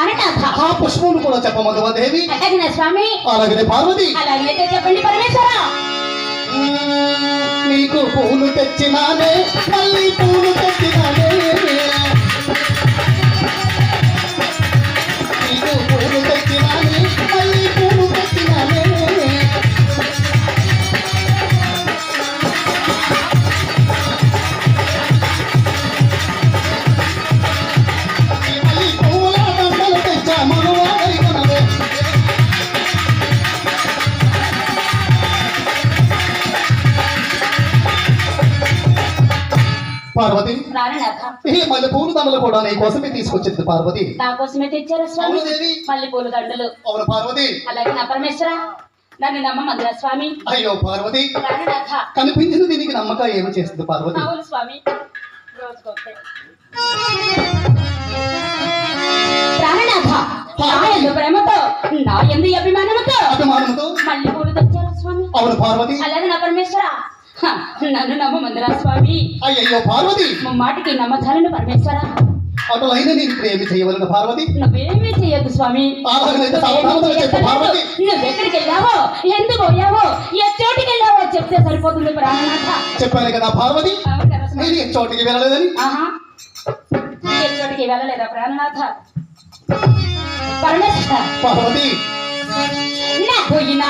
ప్రాణనాథ ఆ పుష్పములు కూడా చెప్పమందువా దేవి? అలాగే స్వామి. అలాగనే పార్వతి. అలాగైతే చెప్పండి పరమేశ్వర. నీకు పూలు తెచ్చినానే మళ్ళీ పూలు తెచ్చినానే. పార్వతి. ఈ మల్లె పూలు దండలు కూడా నీ కోసమే తీసుకొచ్చింది పార్వతి. నా కోసమే తెచ్చారా స్వామి. మళ్ళీ పూల దండలు అవును పార్వతి. అలాగే నా పరమేశ్వర. నన్ను నమ్మమందిరా స్వామి. అయ్యో పార్వతి. ప్రాణనాథ. కనిపించిన దీనికి నమ్మకం ఏమి చేస్తుంది పార్వతి? అవును స్వామి. రోజుకొకటే. ప్రాణనాథ. నా ఎందు ప్రేమతో నా ఎందు అభిమానముతో అభిమానంతో మళ్ళీ పూలు తెచ్చారా స్వామి. అవును పార్వతి. అలాగే నా పరమేశ్వర. నన్ను నమ్మమందిరా స్వామి. అయ్యయ్యో పార్వతి! మాటికి నమ్మచాలను పరమేశ్వర. అటులైన నేను ఏమి చేయవలను పార్వతి? నువ్వేమీ చెయ్యొద్దు స్వామి. నువ్వెక్కడికి వెళ్ళావో ఎందుకు పోయావో? ఏ చోటికి వెళ్ళావో చెప్తే సరిపోతుంది ప్రాణనాథ. చెప్పాను కదా పార్వతి? నేను ఏ చోటికి వెళ్ళలేదని? ఏ చోటికి వెళ్ళలేదా ప్రాణనాథ? పరమేశ్వర. పార్వతి! నా పోయి నా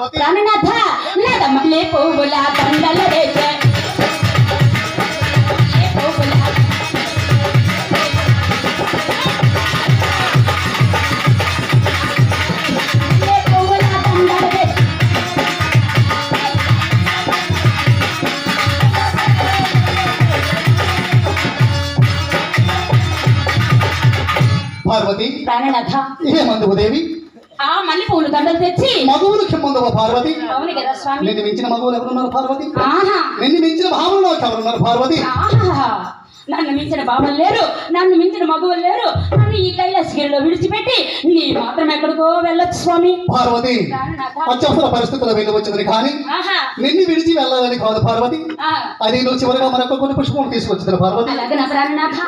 పరమేశ్వర పార్వతి ప్రాణనాథ నదమల్లే పువ్వుల దండలు వేసే ఏ పువ్వుల ఏ పువ్వుల ఆ మల్లె పువ్వుల దండలు తెచ్చి మగువులు క్షమందువ పార్వతి. అవును కదా స్వామి. నిన్ను మించిన మగువులు ఎవరున్నారు పార్వతి? ఆహా. నిన్ను మించిన భావనలో ఎవరున్నారు పార్వతి? ఆహా. నన్ను మించిన బాబలు లేరు నన్ను మించిన మగవులు లేరు. నన్ను ఈ కైలాసగిరిలో విడిచిపెట్టి నీ మాత్రం ఎక్కడికో వెళ్ళొచ్చు స్వామి. పార్వతి అత్యవసర పరిస్థితుల్లో వచ్చింది కానీ నిన్ను విడిచి వెళ్ళాలని కాదు పార్వతి. అది నువ్వు చివరిగా మరొక కొన్ని పుష్పములు తీసుకొచ్చింది పార్వతి. అలాగే నా ప్రాణనాథ